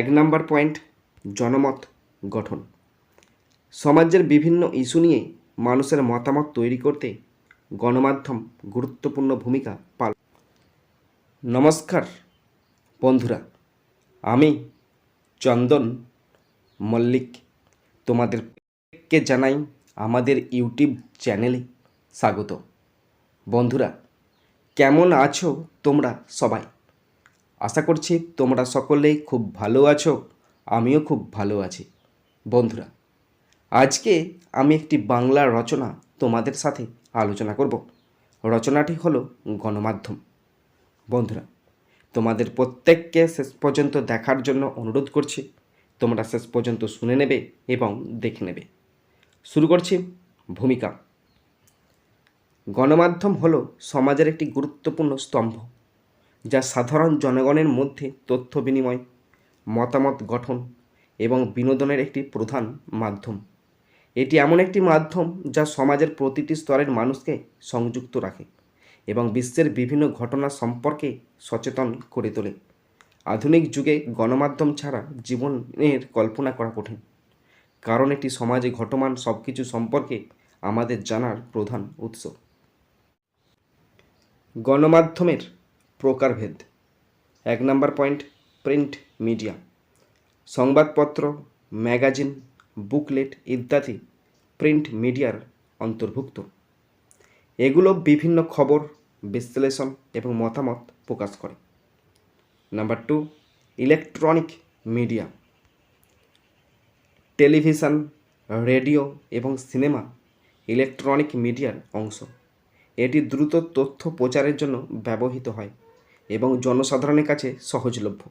এক নম্বর পয়েন্ট, জনমত গঠন। সমাজের বিভিন্ন ইস্যু নিয়ে মানুষের মতামত তৈরি করতে গণমাধ্যম গুরুত্বপূর্ণ ভূমিকা পাল নমস্কার বন্ধুরা, আমি চন্দন মল্লিক। তোমাদেরকে জানাই আমাদের ইউটিউব চ্যানেলে স্বাগত। বন্ধুরা, কেমন আছো তোমরা সবাই? আশা করছি তোমরা সকলেই খুব ভালো আছো, আমিও খুব ভালো আছি। বন্ধুরা, আজকে আমি একটি বাংলা রচনা তোমাদের সাথে আলোচনা করব। রচনাটি হলো গণমাধ্যম। বন্ধুরা, তোমাদের প্রত্যেককে শেষ পর্যন্ত দেখার জন্য অনুরোধ করছি, তোমরা শেষ পর্যন্ত শুনে নেবে এবং দেখে নেবে। শুরু করছি ভূমিকা। গণমাধ্যম হলো সমাজের একটি গুরুত্বপূর্ণ স্তম্ভ। যা সাধারণ জনগণের মধ্যে তথ্য বিনিময়, মতামত গঠন এবং বিনোদনের একটি প্রধান মাধ্যম। এটি এমন একটি মাধ্যম যা সমাজের প্রতিটি স্তরের মানুষকে সংযুক্ত রাখে এবং বিশ্বের বিভিন্ন ঘটনা সম্পর্কে সচেতন করে তোলে। আধুনিক যুগে গণমাধ্যম ছাড়া জীবনের কল্পনা করা কঠিন, কারণ এটি সমাজে ঘটমান সব কিছু সম্পর্কে আমাদের জানার প্রধান উৎস। গণমাধ্যমের প্রকারভেদ। এক নম্বর পয়েন্ট, প্রিন্ট মিডিয়া। সংবাদপত্র, ম্যাগাজিন, বুকলেট ইত্যাদি প্রিন্ট মিডিয়ার অন্তর্ভুক্ত। এগুলো বিভিন্ন খবর, বিশ্লেষণ এবং মতামত প্রকাশ করে। Number two, electronic media. Television, radio এবং সিনেমা ইলেকট্রনিক মিডিয়ার অংশ। এটি দ্রুত তথ্য প্রচারের জন্য ব্যবহৃত হয়। এবং জনসাধারণের কাছে সহজলভ্য।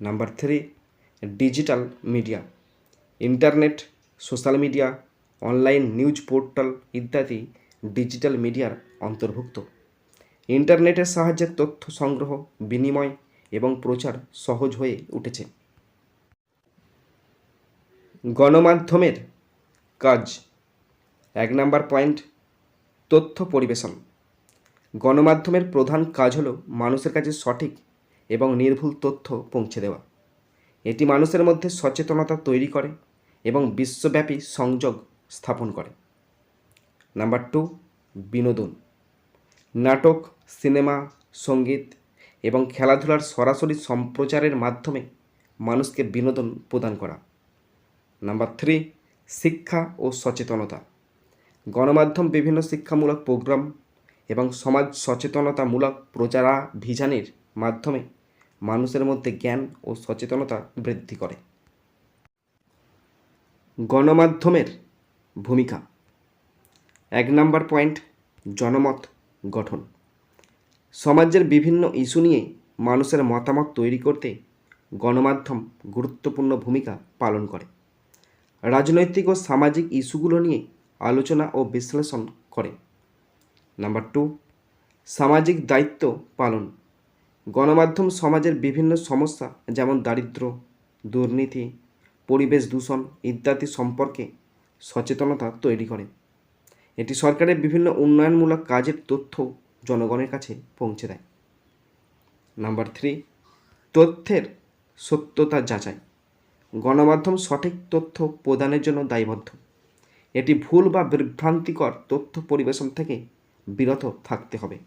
Number three digital media internet social media online news portal ইত্যাদি ডিজিটাল মিডিয়ার অন্তর্ভুক্ত। ইন্টারনেটের সাহায্যে তথ্য সংগ্রহ, বিনিময় এবং প্রচার সহজ হয়ে উঠেছে। গণমাধ্যমের কাজ। এক নাম্বার পয়েন্ট তথ্য পরিবেশন। গণমাধ্যমের প্রধান কাজ হলো মানুষের কাছে সঠিক এবং নির্ভুল তথ্য পৌঁছে দেওয়া। এটি মানুষের মধ্যে সচেতনতা তৈরি করে এবং বিশ্বব্যাপী সংযোগ স্থাপন করে। নাম্বার টু, বিনোদন। নাটক, সিনেমা, সংগীত এবং খেলাধুলার সরাসরি সম্প্রচারের মাধ্যমে মানুষকে বিনোদন প্রদান করা। নাম্বার থ্রি, শিক্ষা ও সচেতনতা। গণমাধ্যম বিভিন্ন শিক্ষামূলক প্রোগ্রাম এবং সমাজ সচেতনতামূলক প্রচারাভিযানের মাধ্যমে মানুষের মধ্যে জ্ঞান ও সচেতনতা বৃদ্ধি করে। গণমাধ্যমের ভূমিকা। এক নম্বর পয়েন্ট, জনমত গঠন। সমাজের বিভিন্ন ইস্যু নিয়ে মানুষের মতামত তৈরি করতে গণমাধ্যম গুরুত্বপূর্ণ ভূমিকা পালন করে। রাজনৈতিক ও সামাজিক ইস্যুগুলো নিয়ে আলোচনা ও বিশ্লেষণ করে। নাম্বার টু, সামাজিক দায়িত্ব পালন। গণমাধ্যম সমাজের বিভিন্ন সমস্যা, যেমন দারিদ্র, দুর্নীতি, পরিবেশ দূষণ ইত্যাদি সম্পর্কে সচেতনতা তৈরি করে। এটি সরকারের বিভিন্ন উন্নয়নমূলক কাজের তথ্য জনগণের কাছে পৌঁছে দেয়। নাম্বার থ্রি, তথ্যের সত্যতা যাচাই। গণমাধ্যম সঠিক তথ্য প্রদানের জন্য দায়বদ্ধ। এটি ভুল বা বিভ্রান্তিকর তথ্য পরিবেশন থেকে বিরত থাকতে হবে,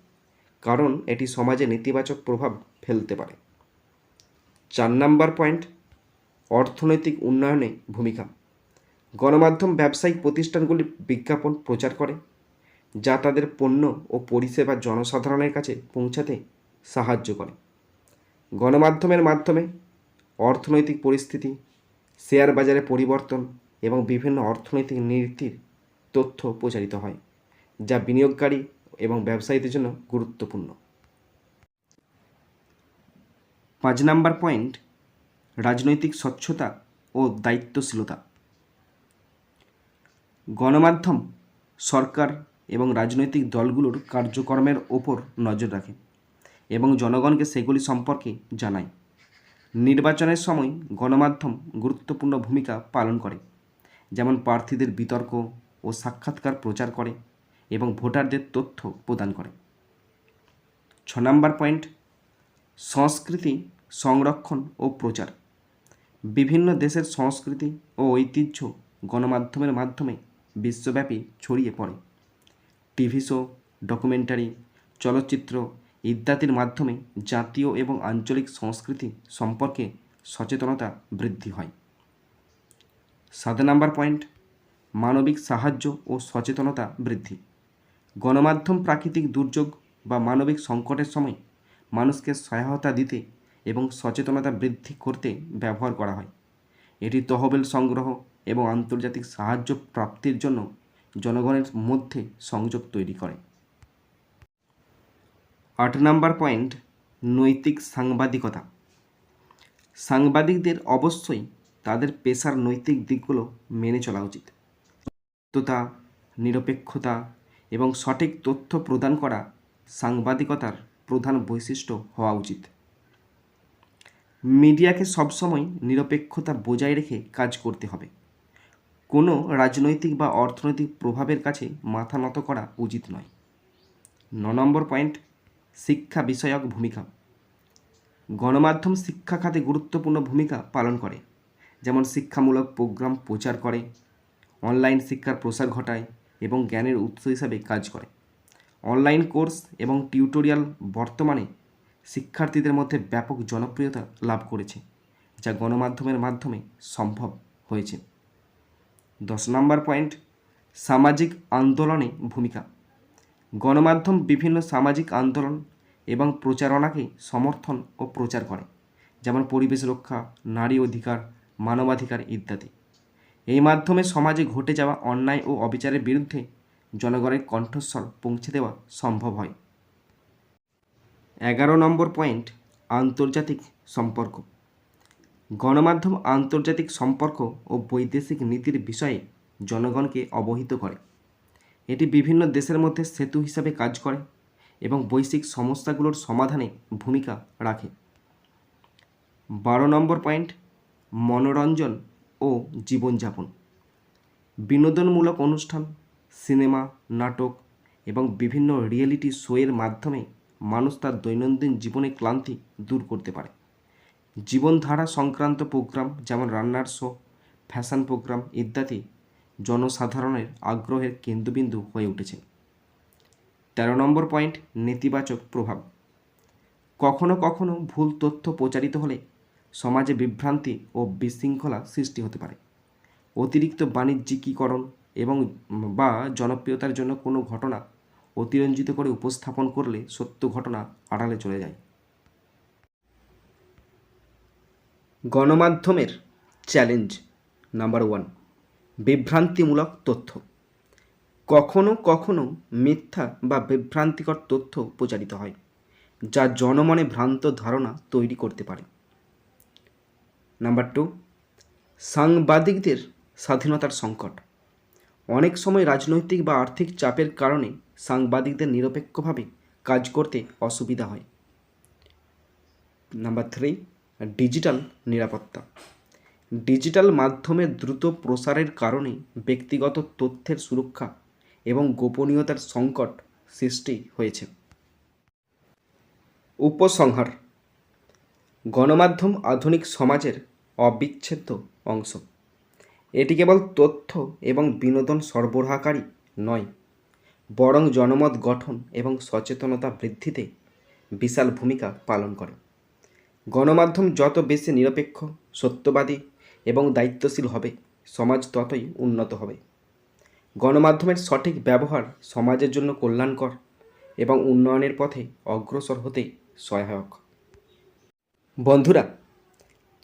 কারণ এটি সমাজে নেতিবাচক প্রভাব ফেলতে পারে। চার নাম্বার পয়েন্ট, অর্থনৈতিক উন্নয়নে ভূমিকা। গণমাধ্যম ব্যবসায়িক প্রতিষ্ঠানগুলি বিজ্ঞাপন প্রচার করে, যা তাদের পণ্য ও পরিষেবা জনসাধারণের কাছে পৌঁছাতে সাহায্য করে। গণমাধ্যমের মাধ্যমে অর্থনৈতিক পরিস্থিতি, শেয়ার বাজারে পরিবর্তন এবং বিভিন্ন অর্থনৈতিক নীতির তথ্য প্রচারিত হয়। যা বিনিয়োগকারী এবং ব্যবসায়ীদের জন্য গুরুত্বপূর্ণ। পাঁচ নাম্বার পয়েন্ট, রাজনৈতিক স্বচ্ছতা ও দায়িত্বশীলতা। গণমাধ্যম, সরকার এবং রাজনৈতিক দলগুলোর কার্যক্রমের ওপর নজর রাখে এবং জনগণকে সেগুলি সম্পর্কে জানায়। নির্বাচনের সময় গণমাধ্যম গুরুত্বপূর্ণ ভূমিকা পালন করে, যেমন প্রার্থীদের বিতর্ক ও সাক্ষাৎকার প্রচার করে ভোটারদের তথ্য প্রদান করে। ছ নম্বর পয়েন্ট, সংস্কৃতি সংরক্ষণ ও প্রচার। বিভিন্ন দেশের সংস্কৃতি ও ঐতিহ্য গণমাধ্যমের মাধ্যমে বিশ্বব্যাপী ছড়িয়ে পড়ে। টিভি শো, ডকুমেন্টারি, চলচ্চিত্র ইত্যাদির মাধ্যমে জাতীয় এবং আঞ্চলিক সংস্কৃতি সম্পর্কে সচেতনতা বৃদ্ধি হয়। সাত নাম্বার পয়েন্ট, মানবিক সাহায্য ও সচেতনতা বৃদ্ধি। গণমাধ্যম প্রাকৃতিক দুর্যোগ বা মানবিক সংকটের সময় মানুষকে সহায়তা দিতে এবং সচেতনতা বৃদ্ধি করতে ব্যবহার করা হয়। এটি তহবিল সংগ্রহ এবং আন্তর্জাতিক সাহায্য প্রাপ্তির জন্য জনগণের মধ্যে সংযোগ তৈরি করে। আট নাম্বার পয়েন্ট, নৈতিক সাংবাদিকতা। সাংবাদিকদের অবশ্যই তাদের পেশার নৈতিক দিকগুলো মেনে চলা উচিত। সত্যতা নিরপেক্ষতা এবং সঠিক তথ্য প্রদান করা সাংবাদিকতার প্রধান বৈশিষ্ট্য হওয়া উচিত। মিডিয়াকে সবসময় নিরপেক্ষতা বজায় রেখে কাজ করতে হবে। কোনো রাজনৈতিক বা অর্থনৈতিক প্রভাবের কাছে মাথা নত করা উচিত নয়। ন নম্বর পয়েন্ট, শিক্ষা বিষয়ক ভূমিকা। গণমাধ্যম শিক্ষা খাতে গুরুত্বপূর্ণ ভূমিকা পালন করে। যেমন শিক্ষামূলক প্রোগ্রাম প্রচার করে, অনলাইন শিক্ষার প্রসার ঘটায় এবং জ্ঞানের উৎস হিসাবে কাজ করে। অনলাইন কোর্স এবং টিউটোরিয়াল বর্তমানে শিক্ষার্থীদের মধ্যে ব্যাপক জনপ্রিয়তা লাভ করেছে, যা গণমাধ্যমের মাধ্যমে সম্ভব হয়েছে। দশ নম্বর পয়েন্ট, সামাজিক আন্দোলনে ভূমিকা। গণমাধ্যম বিভিন্ন সামাজিক আন্দোলন এবং প্রচারণাকে সমর্থন ও প্রচার করে, যেমন পরিবেশ রক্ষা, নারী অধিকার, মানবাধিকার ইত্যাদি। এই মাধ্যমে সমাজে ঘটে যাওয়া অন্যায় ও অবিচারের বিরুদ্ধে জনগণের কণ্ঠস্বর পৌঁছে দেওয়া সম্ভব হয়। এগারো নম্বর পয়েন্ট, আন্তর্জাতিক সম্পর্ক। গণমাধ্যম আন্তর্জাতিক সম্পর্ক ও বৈদেশিক নীতির বিষয়ে জনগণকে অবহিত করে। এটি বিভিন্ন দেশের মধ্যে সেতু হিসাবে কাজ করে এবং বৈশ্বিক সমস্যাগুলোর সমাধানে ভূমিকা রাখে। বারো নম্বর পয়েন্ট, মনোরঞ্জন ও জীবনযাপন। বিনোদনমূলক অনুষ্ঠান, সিনেমা, নাটক এবং বিভিন্ন রিয়েলিটি শোয়ের মাধ্যমে মানুষ তার দৈনন্দিন জীবনে ক্লান্তি দূর করতে পারে। জীবনধারা সংক্রান্ত প্রোগ্রাম যেমন রান্নার শো, ফ্যাশন প্রোগ্রাম ইত্যাদি জনসাধারণের আগ্রহের কেন্দ্রবিন্দু হয়ে উঠেছে। তেরো নম্বর পয়েন্ট, নেতিবাচক প্রভাব। কখনো কখনো ভুল তথ্য প্রচারিত হলে সমাজে বিভ্রান্তি ও বিশৃঙ্খলা সৃষ্টি হতে পারে। অতিরিক্ত বাণিজ্যিকীকরণ এবং বা জনপ্রিয়তার জন্য কোনো ঘটনা অতিরঞ্জিত করে উপস্থাপন করলে সত্য ঘটনা আড়ালে চলে যায়। গণমাধ্যমের চ্যালেঞ্জ নাম্বার ওয়ান, বিভ্রান্তিমূলক তথ্য। কখনো কখনো মিথ্যা বা বিভ্রান্তিকর তথ্য প্রচারিত হয়, যা জনমনে ভ্রান্ত ধারণা তৈরি করতে পারে। নাম্বার টু সাংবাদিকদের স্বাধীনতার সংকট। অনেক সময় রাজনৈতিক বা আর্থিক চাপের কারণে সাংবাদিকদের নিরপেক্ষভাবে কাজ করতে অসুবিধা হয়। নাম্বার থ্রি ডিজিটাল নিরাপত্তা। ডিজিটাল মাধ্যমে দ্রুত প্রসারের কারণে ব্যক্তিগত তথ্যের সুরক্ষা এবং গোপনীয়তার সংকট সৃষ্টি হয়েছে। উপসংহার। গণমাধ্যম আধুনিক সমাজের অবিচ্ছেদ্য অংশ। এটি কেবল তথ্য এবং বিনোদন সরবরাহকারী নয়, বরং জনমত গঠন এবং সচেতনতা বৃদ্ধিতে বিশাল ভূমিকা পালন করে। গণমাধ্যম যত বেশি নিরপেক্ষ, সত্যবাদী এবং দায়িত্বশীল হবে, সমাজ ততই উন্নত হবে। গণমাধ্যমের সঠিক ব্যবহার সমাজের জন্য কল্যাণকর এবং উন্নয়নের পথে অগ্রসর হতে সহায়ক। বন্ধুরা